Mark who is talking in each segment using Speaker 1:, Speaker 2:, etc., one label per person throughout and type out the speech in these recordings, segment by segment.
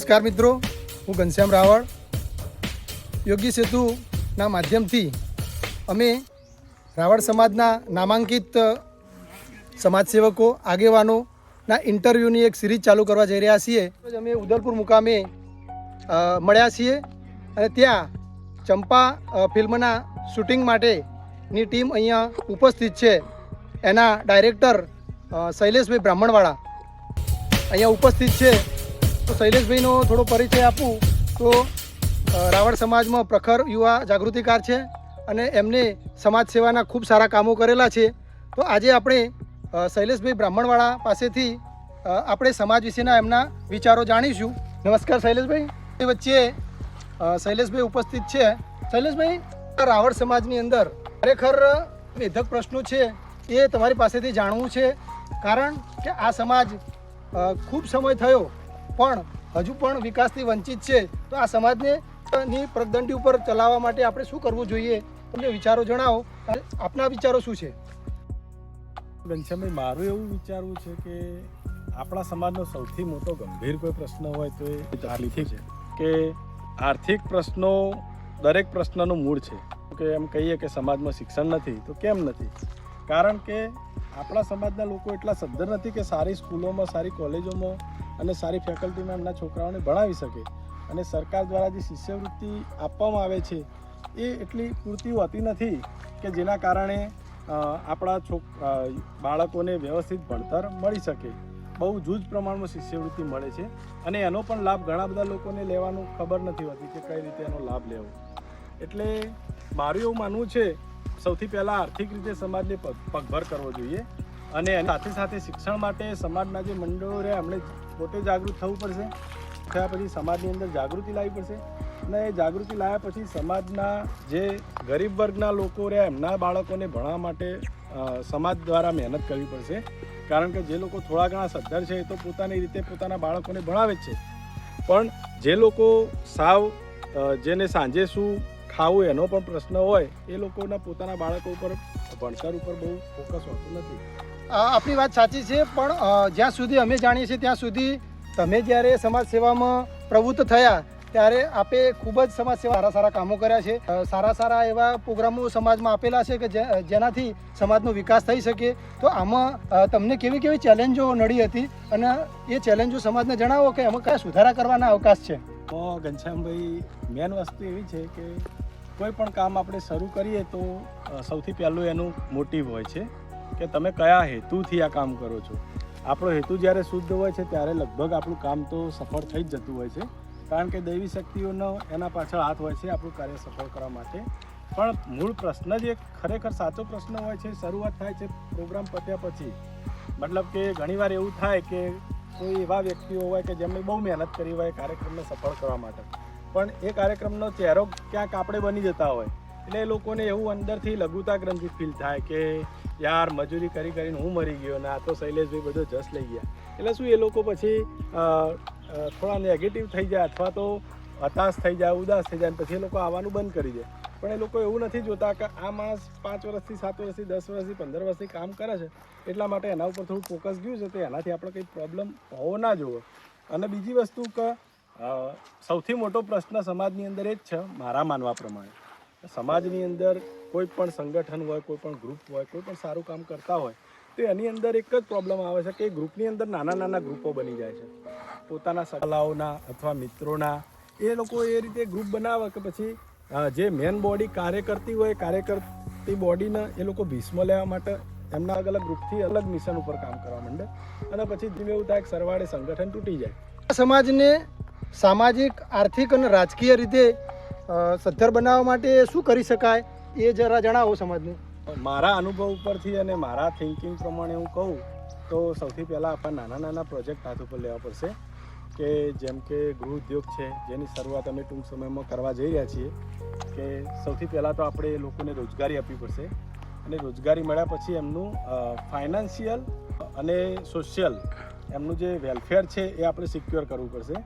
Speaker 1: નમસ્કાર મિત્રો, હું ઘનશ્યામ રાવળ. યોગી સેતુના માધ્યમથી અમે રાવળ સમાજના નામાંકિત સમાજસેવકો આગેવાનોના ઇન્ટરવ્યૂની એક સિરીઝ ચાલુ કરવા જઈ રહ્યા છીએ. અમે ઉદલપુર મુકામે મળ્યા છીએ અને ત્યાં ચંપા ફિલ્મના શૂટિંગ માટેની ટીમ અહીંયા ઉપસ્થિત છે. એના ડાયરેક્ટર શૈલેષભાઈ બ્રાહ્મણવાળા અહીંયા ઉપસ્થિત છે. તો શૈલેષભાઈનો થોડો પરિચય આપું તો રાવણ સમાજમાં પ્રખર યુવા જાગૃતિકાર છે અને એમને સમાજ સેવાના ખૂબ સારા કામો કરેલા છે. તો આજે આપણે શૈલેષભાઈ બ્રાહ્મણવાળા પાસેથી આપણે સમાજ વિશેના એમના વિચારો જાણીશું. નમસ્કાર શૈલેષભાઈ. એ વચ્ચે શૈલેષભાઈ ઉપસ્થિત છે. શૈલેષભાઈ રાવળ સમાજની અંદર ખરેખર વેધક પ્રશ્નો છે એ તમારી પાસેથી જાણવું છે. કારણ કે આ સમાજ ખૂબ સમય થયો પણ હજુ પણ વિકાસથી વંચિત છે, તો આ સમાજને ની પ્રગદંડી ઉપર ચલાવવા માટે આપણે શું કરવું જોઈએ? તમને વિચારો જણાવો. આપના વિચારો શું છે?
Speaker 2: ઘનશ્યામભાઈ મારું એવું વિચારવું છે કે આપણા સમાજનો સૌથી મોટો ગંભીર કોઈ પ્રશ્ન હોય તો એ આર્થિક છે. કે આર્થિક પ્રશ્નો દરેક પ્રશ્નનું મૂળ છે. કે એમ કહીએ કે સમાજમાં શિક્ષણ નથી, તો કેમ નથી? કારણ કે આપણા સમાજના લોકો એટલા સદ્ધર નથી કે સારી સ્કૂલોમાં, સારી કોલેજોમાં અને સારી ફેકલ્ટીમાં એમના છોકરાઓને ભણાવી શકે. અને સરકાર દ્વારા જે શિષ્યવૃત્તિ આપવામાં આવે છે, એ એટલી પૂરતી હોતી નથી કે જેના કારણે આપણા છોક બાળકોને વ્યવસ્થિત ભણતર મળી શકે. બહુ જૂજ પ્રમાણમાં શિષ્યવૃત્તિ મળે છે અને એનો પણ લાભ ઘણા બધા લોકોને લેવાનું ખબર નથી હોતી કે કઈ રીતે એનો લાભ લેવો. એટલે મારું એવું માનવું છે, સૌથી પહેલાં આર્થિક રીતે સમાજને પગ પગભર કરવો જોઈએ. અને સાથે સાથે શિક્ષણ માટે સમાજના જે મંડળો રહે, એમણે પોતે જાગૃત થવું પડશે. થયા પછી સમાજની અંદર જાગૃતિ લાવવી પડશે. અને એ જાગૃતિ લાવ્યા પછી સમાજના જે ગરીબ વર્ગના લોકો રહ્યા એમના બાળકોને ભણવા માટે સમાજ દ્વારા મહેનત કરવી પડશે. કારણ કે જે લોકો થોડા ઘણા સદ્ધર છે, એ તો પોતાની રીતે પોતાના બાળકોને ભણાવે જ છે. પણ જે લોકો સાવ જેને સાંજે શું ખાવું એનો પણ પ્રશ્ન હોય, એ લોકોના પોતાના બાળકો ઉપર, ભણતર ઉપર બહુ ફોકસ હોતું નથી.
Speaker 1: આપણી વાત સાચી છે, પણ જ્યાં સુધી અમે જાણીએ છીએ ત્યાં સુધી તમે જ્યારે સમાજ સેવામાં પ્રવૃત્ત થયા, ત્યારે આપે ખૂબ જ સમાજ સેવા સારા સારા કામો કર્યા છે. સારા સારા એવા પ્રોગ્રામો સમાજમાં આપેલા છે કે જેનાથી સમાજનો વિકાસ થઈ શકે. તો આમાં તમને કેવી કેવી ચેલેન્જો નડી હતી? અને એ ચેલેન્જો સમાજને જણાવો કે એમાં કયા સુધારા કરવાના અવકાશ છે?
Speaker 2: ઘનશ્યામભાઈ મેન વસ્તુ એવી છે કે કોઈ પણ કામ આપણે શરૂ કરીએ તો સૌથી પહેલું એનું મોટિવ હોય છે. કે તમે કયા હેતુથી આ કામ કરો છો? આપણો હેતુ જ્યારે શુદ્ધ હોય છે, ત્યારે લગભગ આપણું કામ તો સફળ થઈ જ જતું હોય છે. કારણ કે દૈવી શક્તિઓનો એના પાછળ હાથ હોય છે, આપણું કાર્ય સફળ કરવા માટે. પણ મૂળ પ્રશ્ન જે ખરેખર સાચો પ્રશ્ન હોય છે, શરૂઆત થાય છે પ્રોગ્રામ પત્યા પછી. મતલબ કે ઘણીવાર એવું થાય કે કોઈ એવા વ્યક્તિઓ હોય કે જેમણે બહુ મહેનત કરી હોય કાર્યક્રમને સફળ કરવા માટે. પણ એ કાર્યક્રમનો ચહેરો ક્યાંક આપણે બની જતા હોય. એટલે એ લોકોને એવું અંદરથી લઘુતા ગ્રંથિ ફીલ થાય કે યાર, મજૂરી કરી કરીને હું મરી ગયો ને આ તો શૈલેષભાઈ બધો જસ લઈ ગયા. એટલે શું એ લોકો પછી થોડા નેગેટિવ થઈ જાય અથવા તો હતાશ થઈ જાય, ઉદાસ થઈ જાય પછી એ લોકો આવવાનું બંધ કરી દે. પણ એ લોકો એવું નથી જોતા કે આ માણસ પાંચ વર્ષથી, સાત વર્ષથી, દસ વર્ષથી, પંદર વર્ષથી કામ કરે છે. એટલા માટે એના ઉપર થોડું ફોકસ ગયું છે તો એનાથી આપણે કંઈ પ્રોબ્લેમ હોવો ના જોવો. અને બીજી વસ્તુ કે સૌથી મોટો પ્રશ્ન સમાજની અંદર એ જ છે મારા માનવા પ્રમાણે. સમાજની અંદર કોઈ પણ સંગઠન હોય, કોઈ પણ ગ્રુપ હોય, કોઈ પણ સારું કામ કરતા હોય, તો એની અંદર એક જ પ્રોબ્લેમ આવે છે કે એ ગ્રુપની અંદર નાના નાના ગ્રુપો બની જાય છે. પોતાના સલાઓના અથવા મિત્રોના, એ લોકો એ રીતે ગ્રુપ બનાવે કે પછી જે મેન બોડી કાર્ય કરતી હોય કાર્ય કરતી બોડીને એ લોકો ભીષ્મ લેવા માટે એમના અલગ અલગ ગ્રુપથી અલગ મિશન ઉપર કામ કરવા માંડે. અને પછી ધીમે એવું થાય સરવાળે સંગઠન તૂટી જાય.
Speaker 1: સમાજને સામાજિક, આર્થિક અને રાજકીય રીતે સદ્ધર બનાવવા માટે શું કરી શકાય એ જરા જણાવો સમાજને.
Speaker 2: મારા અનુભવ ઉપરથી અને મારા થિંકિંગ પ્રમાણે હું કહું, તો સૌથી પહેલાં આપણા નાના નાના પ્રોજેક્ટ હાથ ઉપર લેવા પડશે કે જેમ કે ગૃહ ઉદ્યોગ છે, જેની શરૂઆત અમે ટૂંક સમયમાં કરવા જઈ રહ્યા છીએ, કે સૌથી પહેલાં તો આપણે લોકોને રોજગારી આપવી પડશે અને રોજગારી મળ્યા પછી એમનું ફાઇનાન્શિયલ અને સોશિયલ એમનું જે વેલફેર છે એ આપણે સિક્યોર કરવું પડશે.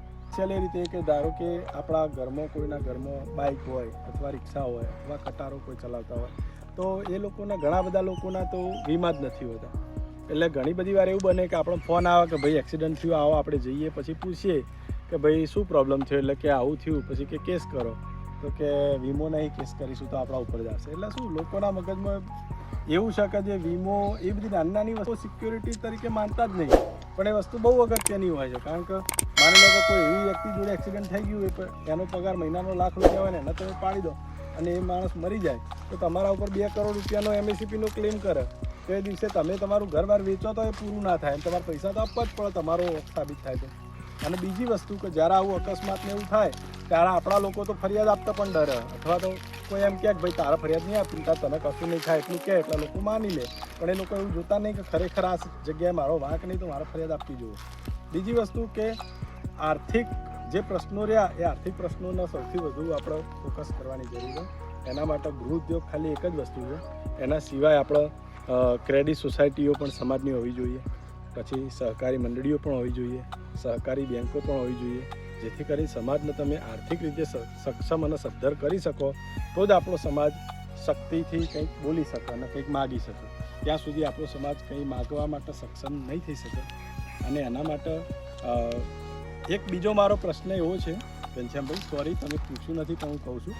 Speaker 2: એ રીતે કે ધારો કે આપણા ઘરમાં કોઈના ઘરમાં બાઇક હોય અથવા રિક્ષા હોય અથવા કટારો કોઈ ચલાવતા હોય, તો એ લોકોના ઘણા બધા લોકોના તો વીમા જ નથી હોતા. એટલે ઘણી બધી વાર એવું બને કે આપણો ફોન આવે કે ભાઈ એક્સિડન્ટ થયું, આવો આપણે જઈએ, પછી પૂછીએ કે ભાઈ શું પ્રોબ્લેમ થયો? એટલે કે આવું થયું, પછી કે કેસ કરો. તો કે વીમો નહીં કેસ કરીશું તો આપણા ઉપર જશે. એટલે શું, લોકોના મગજમાં એવું છે કે જે વીમો એ બધી નાની નાની વસ્તુ સિક્યોરિટી તરીકે માનતા જ નહીં. પણ એ વસ્તુ બહુ અગત્યની હોય છે. કારણ કે માની લો કે કોઈ એવી વ્યક્તિ જોડે એક્સિડન્ટ થઈ ગયું હોય એનો પગાર મહિનાનો લાખ રૂપિયા હોય ને, એને તમે પાડી દો અને એ માણસ મરી જાય, તો તમારા ઉપર બે કરોડ રૂપિયાનો એમએસીપીનો ક્લેમ કરે. તો એ દિવસે તમે તમારું ઘર બહાર વેચો તો એ પૂરું ના થાય તમારા પૈસા તો આપવા જ પડે, તમારો સાબિત થાય તો. અને બીજી વસ્તુ કે જ્યારે આવું અકસ્માતને એવું થાય, ત્યારે આપણા લોકો તો ફરિયાદ આપતા પણ ડરે. અથવા તો કોઈ એમ કહે કે ભાઈ, તારા ફરિયાદ નહીં આપી તાર તને કશું નહીં થાય એટલું કહે, એટલે લોકો માની લે. પણ એ લોકો એવું જોતા નહીં કે ખરેખર આ જગ્યાએ મારો વાંક નહીં, તો મારે ફરિયાદ આપવી જોઈએ. બીજી વસ્તુ કે આર્થિક જે પ્રશ્નો રહ્યા, એ આર્થિક પ્રશ્નોના સૌથી વધુ આપણે ફોકસ કરવાની જરૂર છે. એના માટે ગૃહ ઉદ્યોગ ખાલી એક જ વસ્તુ છે. એના સિવાય આપણે ક્રેડિટ સોસાયટીઓ પણ સમાજની હોવી જોઈએ. પછી સહકારી મંડળીઓ પણ હોવી જોઈએ. સહકારી બેન્કો પણ હોવી જોઈએ. જેથી કરી સમાજને તમે આર્થિક રીતે સક્ષમ અને સદ્ધર કરી શકો, તો જ આપણો સમાજ શક્તિથી કંઈક બોલી શકે અને કંઈક માગી શકે. ત્યાં સુધી આપણો સમાજ કંઈ માગવા માટે સક્ષમ નહીં થઈ શકે. અને એના માટે એક બીજો મારો પ્રશ્ન એવો છે, ઘનશ્યામભાઈ સોરી તમે પૂછ્યું નથી તો હું કહું છું.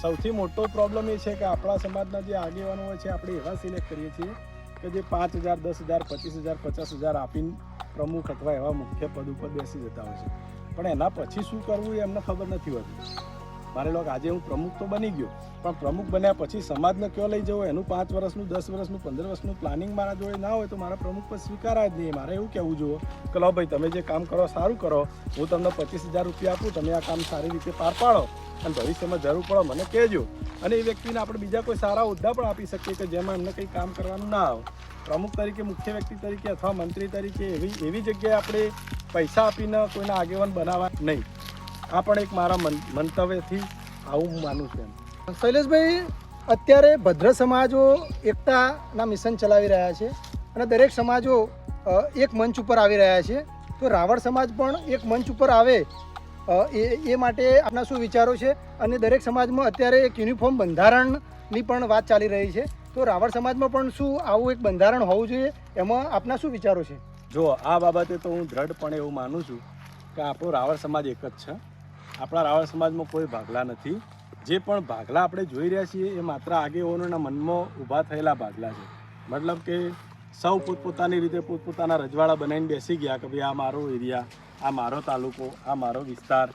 Speaker 2: સૌથી મોટો પ્રોબ્લેમ એ છે કે આપણા સમાજના જે આગેવાનો હોય છે, આપણે એવા સિલેક્ટ કરીએ છીએ કે જે પાંચ હજાર, દસ હજાર, પચીસ હજાર, પચાસ હજાર આપીને પ્રમુખ અથવા એવા મુખ્ય પદ ઉપર બેસી જતા હોય છે. પણ એના પછી શું કરવું એ એમને ખબર નથી હોતી. મારે લોકો આજે હું પ્રમુખ તો બની ગયો, પણ પ્રમુખ બન્યા પછી સમાજને કયો લઈ જવો? એનું પાંચ વર્ષનું, દસ વર્ષનું, પંદર વર્ષનું પ્લાનિંગ મારા જોડે ના હોય તો મારા પ્રમુખ પર સ્વીકારાય જ નહીં. મારે એવું કહેવું જોઈએ કે, લો ભાઈ, તમે જે કામ કરો સારું કરો. હું તમને પચીસ હજાર રૂપિયા આપું, તમે આ કામ સારી રીતે પાર પાડો. અને ભવિષ્યમાં જરૂર પડો, મને કહેજો. અને એ વ્યક્તિને આપણે બીજા કોઈ સારા હોદ્દા પણ આપી શકીએ કે જેમાં એમને કંઈ કામ કરવાનું ના આવે પ્રમુખ તરીકે, મુખ્ય વ્યક્તિ તરીકે અથવા મંત્રી તરીકે એવી એવી જગ્યાએ આપણે પૈસા આપીને કોઈના આગેવાન બનાવવા નહીં. આ પણ એક મારા મંતવ્યથી આવું હું માનું છું
Speaker 1: શૈલેષભાઈ, અત્યારે ભદ્ર સમાજો એકતાના મિશન ચલાવી રહ્યા છે અને દરેક સમાજો એક મંચ ઉપર આવી રહ્યા છે. તો રાવળ સમાજ પણ એક મંચ ઉપર આવે એ એ માટે આપના શું વિચારો છે? અને દરેક સમાજમાં અત્યારે એક યુનિફોર્મ બંધારણની પણ વાત ચાલી રહી છે. તો રાવણ સમાજમાં પણ શું આવું એક બંધારણ હોવું જોઈએ? એમાં આપના શું વિચારો છે?
Speaker 2: જો આ બાબતે તો હું દ્રઢપણે એવું માનું છું કે આપણો રાવળ સમાજ એક જ છે. આપણા રાવળ સમાજમાં કોઈ ભાગલા નથી. જે પણ ભાગલા આપણે જોઈ રહ્યા છીએ એ માત્ર આગેવાનોના મનમાં ઊભા થયેલા ભાગલા છે. મતલબ કે સૌ પોતપોતાની રીતે પોતપોતાના રજવાડા બનાવીને બેસી ગયા કે ભાઈ આ મારો એરિયા, આ મારો તાલુકો, આ મારો વિસ્તાર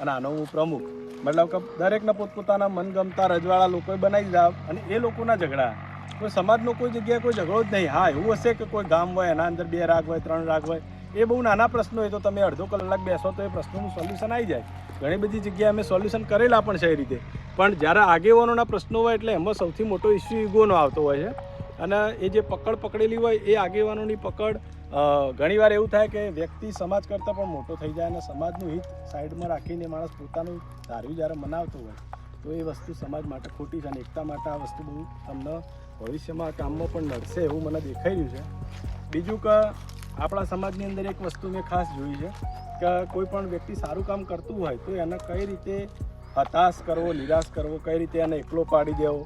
Speaker 2: અને આનો હું પ્રમુખ. મતલબ કે દરેકના પોતપોતાના મનગમતા રજવાડા લોકોએ બનાવી દીધા અને એ લોકોના ઝઘડા. કોઈ સમાજનો કોઈ જગ્યાએ કોઈ ઝઘડો જ નહીં. હા, એવું હશે કે કોઈ ગામ હોય, એના અંદર બે રાગ હોય, ત્રણ રાગ હોય. એ બહુ નાના પ્રશ્નો હોય તો તમે અડધો કલાક બેસો તો એ પ્રશ્નોનું સોલ્યુશન આવી જાય. ઘણી બધી જગ્યાએ અમે સોલ્યુશન કરેલા પણ છે એ રીતે. પણ જ્યારે આગેવાનોના પ્રશ્નો હોય એટલે એમાં સૌથી મોટો ઇસ્યુ ઈગોનો આવતો હોય છે. અને એ જે પકડ પકડેલી હોય એ આગેવાનોની પકડ ઘણીવાર એવું થાય કે વ્યક્તિ સમાજ કરતાં પણ મોટો થઈ જાય અને સમાજનું હિત સાઈડમાં રાખીને માણસ પોતાનું ધાર્યું જ્યારે મનાવતો હોય, તો એ વસ્તુ સમાજ માટે ખોટી છે અને એકતા માટે આ વસ્તુ બહુ તમને ભવિષ્યમાં કામમાં પણ નડશે એવું મને દેખાઈ રહ્યું છે. બીજું કે આપણા સમાજની અંદર એક વસ્તુ મેં ખાસ જોઈ છે કે કોઈ પણ વ્યક્તિ સારું કામ કરતું હોય તો એને કઈ રીતે હતાશ કરવો, નિરાશ કરવો, કઈ રીતે એને એકલો પાડી દેવો?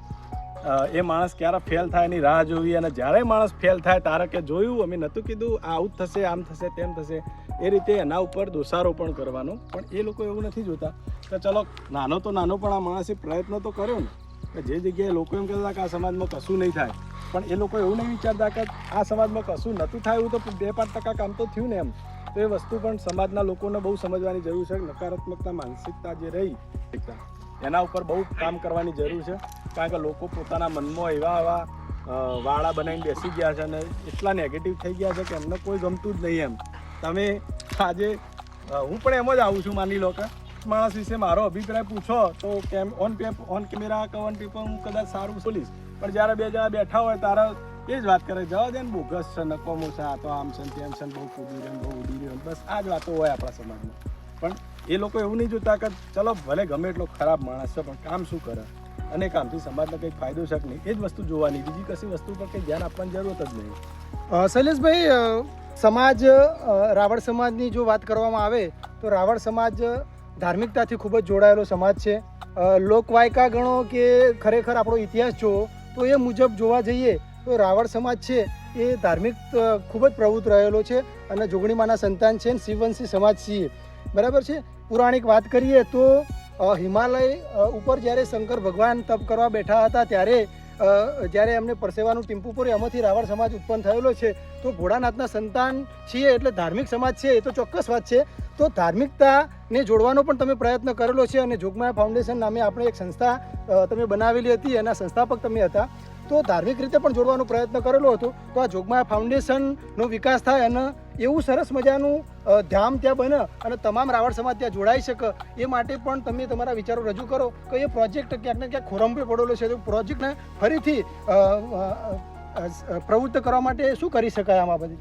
Speaker 2: એ માણસ ક્યારે ફેલ થાય એની રાહ જોવી અને જ્યારે માણસ ફેલ થાય તારે કે જોયું, અમે નહોતું કીધું આવું થશે, આમ થશે, તેમ થશે, એ રીતે એના ઉપર દોષારોપણ કરવાનો. પણ એ લોકો એવું નથી જોતા કે ચલો, નાનો તો નાનો પણ આ માણસે પ્રયત્ન તો કર્યો ને. જે જગ્યાએ લોકો એમ કહેતા કે આ સમાજમાં કશું નહીં થાય, પણ એ લોકો એવું નહીં વિચારતા કે આ સમાજમાં કશું નહોતું થાય એવું તો બે પાંચ ટકા કામ તો થયું ને એમ. તો એ વસ્તુ પણ સમાજના લોકોને બહુ સમજવાની જરૂર છે, નકારાત્મકતા, માનસિકતા જે રહી, એના ઉપર બહુ કામ કરવાની જરૂર છે. કારણ કે લોકો પોતાના મનમાં એવા એવા વાળા બનાવીને બેસી ગયા છે અને એટલા નેગેટિવ થઈ ગયા છે કે એમને કોઈ ગમતું જ નહીં એમ. તમે આજે હું પણ એમ જ આવું છું માની લો કે. માણસ વિશે મારો અભિપ્રાય પૂછો તો કેમ ઓન પેપ ઓન કેમેરા કે ઓન પેપર હું કદાચ સારું બોલીશ. પણ જ્યારે બે જણા બેઠા હોય તારા એ જ વાત કરે, જવા દે ને, બોગસ છે નકોમો છે આ તો આમ છે તેમ છે બહુ કૂદી રહ્યો બહુ ઉડી રહ્યો બસ આ જ વાતો હોય આપણા સમાજમાં. પણ એ લોકો એવું નહીં જોતા કે ચલો, ભલે ગમે એટલો ખરાબ માણસ છે, પણ કામ શું કરે? અને કામથી સમાજને કંઈક ફાયદો છે નહીં? એ જ વસ્તુ જોવાની. બીજી કશી વસ્તુ પર કંઈ ધ્યાન આપવાની જરૂરત જ નહીં.
Speaker 1: શૈલેષભાઈ સમાજ રાવણ સમાજની જો વાત કરવામાં આવે, તો રાવણ સમાજ ધાર્મિકતાથી ખૂબ જ જોડાયેલો સમાજ છે. લોકવાયકા ગણો કે ખરેખર આપણો ઇતિહાસ જુઓ તો એ મુજબ જોવા જઈએ, તો રાવળ સમાજ છે એ ધાર્મિક ખૂબ જ પ્રવૃત્ત રહેલો છે અને જોગણીમાના સંતાન છે અને શિવવંશી સમાજ છીએ. બરાબર છે? પુરાણિક વાત કરીએ તો હિમાલય ઉપર જ્યારે શંકર ભગવાન તપ કરવા બેઠા હતા ત્યારે જ્યારે એમને પરસેવાનું ટીમ્પુ પૂર્યું એમાંથી રાવણ સમાજ ઉત્પન્ન થયેલો છે, તો ભોળાનાથના સંતાન છીએ એટલે ધાર્મિક સમાજ છે, એ તો ચોક્કસ વાત છે. તો ધાર્મિકતાને જોડવાનો પણ તમે પ્રયત્ન કરેલો છે અને જોગમાયા ફાઉન્ડેશન નામે આપણે એક સંસ્થા તમે બનાવેલી હતી, એના સંસ્થાપક તમે હતા. તો ધાર્મિક રીતે પણ જોડવાનો પ્રયત્ન કરેલો હતો. તો આ જોગમાયા ફાઉન્ડેશનનો વિકાસ થાય અને એવું સરસ મજાનું ધામ ત્યાં બને અને તમામ રાવણ સમાજ ત્યાં જોડાઈ શકે. એ માટે પણ તમે તમારા વિચારો રજૂ કરો કે એ પ્રોજેક્ટ ક્યાંક ને ક્યાંક ખોરંભે પડેલો છે. તો પ્રોજેક્ટને ફરીથી પ્રવૃત્ત કરવા માટે શું કરી શકાય આમાં બધી?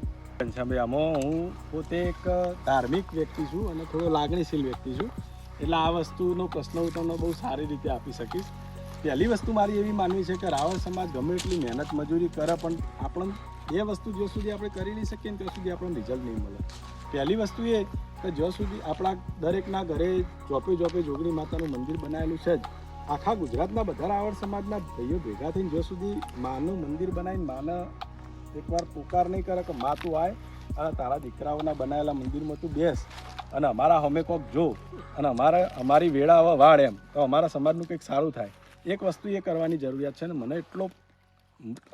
Speaker 2: આમાં હું પોતે એક ધાર્મિક વ્યક્તિ છું અને થોડો લાગણીશીલ વ્યક્તિ છું. એટલે આ વસ્તુનો પ્રશ્ન હું તમને બહુ સારી રીતે આપી શકીશ. પહેલી વસ્તુ મારી એવી માનવી છે કે રાવણ સમાજ ગમે એટલી મહેનત મજૂરી કરે પણ આપણને એ વસ્તુ જો સુધી આપણે કરી નહીં શકીએ ને ત્યાં સુધી આપણને રિઝલ્ટ નહીં મળે. પહેલી વસ્તુ એ કે જ્યાં સુધી આપણા દરેકના ઘરે ચોપે ચોપે જોગણી માતાનું મંદિર બનાવેલું છે જ, આખા ગુજરાતના બધા રાવણ સમાજના ભાઈઓ ભેગા થઈને જ્યાં સુધી માનું મંદિર બનાવીને માને એકવાર પુકાર નહીં કરે કે મા તું આય અને તારા દીકરાઓના બનાવેલા મંદિરમાં તું બેસ, અને અમારા હમે કોક જો, અને અમારે, અમારી વેળા હવે વાળ એમ, તો અમારા સમાજનું કંઈક સારું થાય. એક વસ્તુ એ કરવાની જરૂરિયાત છે ને, મને એટલો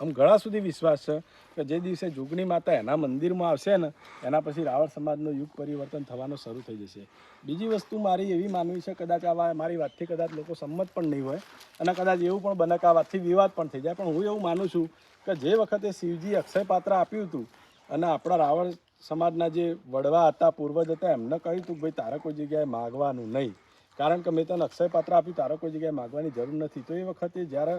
Speaker 2: આમ ઘણા સુધી વિશ્વાસ છે કે જે દિવસે જોગણી માતા એના મંદિરમાં આવશે ને, એના પછી રાવણ સમાજનું યુગ પરિવર્તન થવાનું શરૂ થઈ જશે. બીજી વસ્તુ મારી એવી માનવી છે, કદાચ આ મારી વાતથી કદાચ લોકો સંમત પણ નહીં હોય અને કદાચ એવું પણ બને કે આ વાતથી વિવાદ પણ થઈ જાય. પણ હું એવું માનું છું કે જે વખતે શિવજી અક્ષય પાત્ર આપ્યું હતું અને આપણા રાવણ સમાજના જે વડવા હતા, પૂર્વજ હતા, એમને કહ્યું હતું કે ભાઈ, તારે કોઈ જગ્યાએ માગવાનું નહીં. કારણ કે મેં તને અક્ષય પાત્ર આપ્યું, તારે કોઈ જગ્યાએ માગવાની જરૂર નથી. તો એ વખતે જ્યારે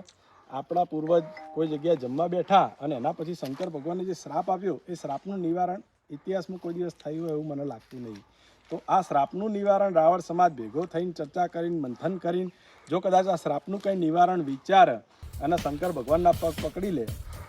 Speaker 2: આપણા પૂર્વજ કોઈ જગ્યાએ જમવા બેઠા અને એના પછી શંકર ભગવાને જે શ્રાપ આપ્યો, એ શ્રાપનું નિવારણ ઇતિહાસમાં કોઈ દિવસ થયું હોય એવું મને લાગતું નહીં. તો આ શ્રાપનું નિવારણ રાવણ સમાજ ભેગો થઈને ચર્ચા કરીને, મંથન કરીને, જો કદાચ આ શ્રાપનું કંઈ નિવારણ વિચાર અને શંકર ભગવાનના પગ પકડી લે,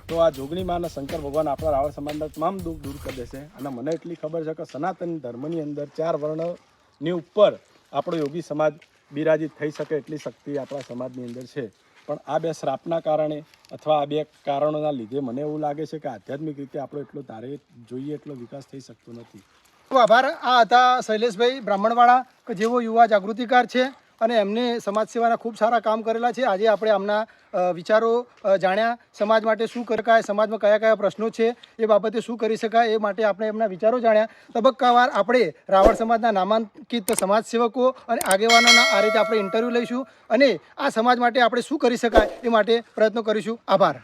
Speaker 2: તો આ જોગણી માં અને શંકર ભગવાન આપણા રાવણ સમાજના તમામ દુઃખ દૂર કરી દેશે. અને મને એટલી ખબર છે કે સનાતન ધર્મની અંદર ચાર વર્ણની ઉપર આપણો યોગી સમાજ બિરાજિત થઈ શકે એટલી શક્તિ આપણા સમાજની અંદર છે. પણ આ બે શ્રાપના કારણે અથવા આ બે કારણોના લીધે મને એવું લાગે છે કે આધ્યાત્મિક રીતે આપણો એટલો તારે જોઈએ એટલો વિકાસ થઈ શકતો નથી.
Speaker 1: આભાર. આ હતા શૈલેષભાઈ બ્રાહ્મણવાળા કે જેઓ યુવા જાગૃતિકાર છે. અને એમને સમાજ સેવાના ખૂબ સારા કામ કરેલા છે. આજે આપણે આમના વિચારો જાણ્યા. સમાજ માટે શું કરી સમાજમાં કયા કયા પ્રશ્નો છે, એ બાબતે શું કરી શકાય, એ માટે આપણે એમના વિચારો જાણ્યા. તબક્કાવાર આપણે રાવણ સમાજના નામાંકિત સમાજ સેવકો અને આગેવાનોના આ રીતે આપણે ઇન્ટરવ્યૂ લઈશું અને આ સમાજ માટે આપણે શું કરી શકાય, એ માટે પ્રયત્નો કરીશું. આભાર.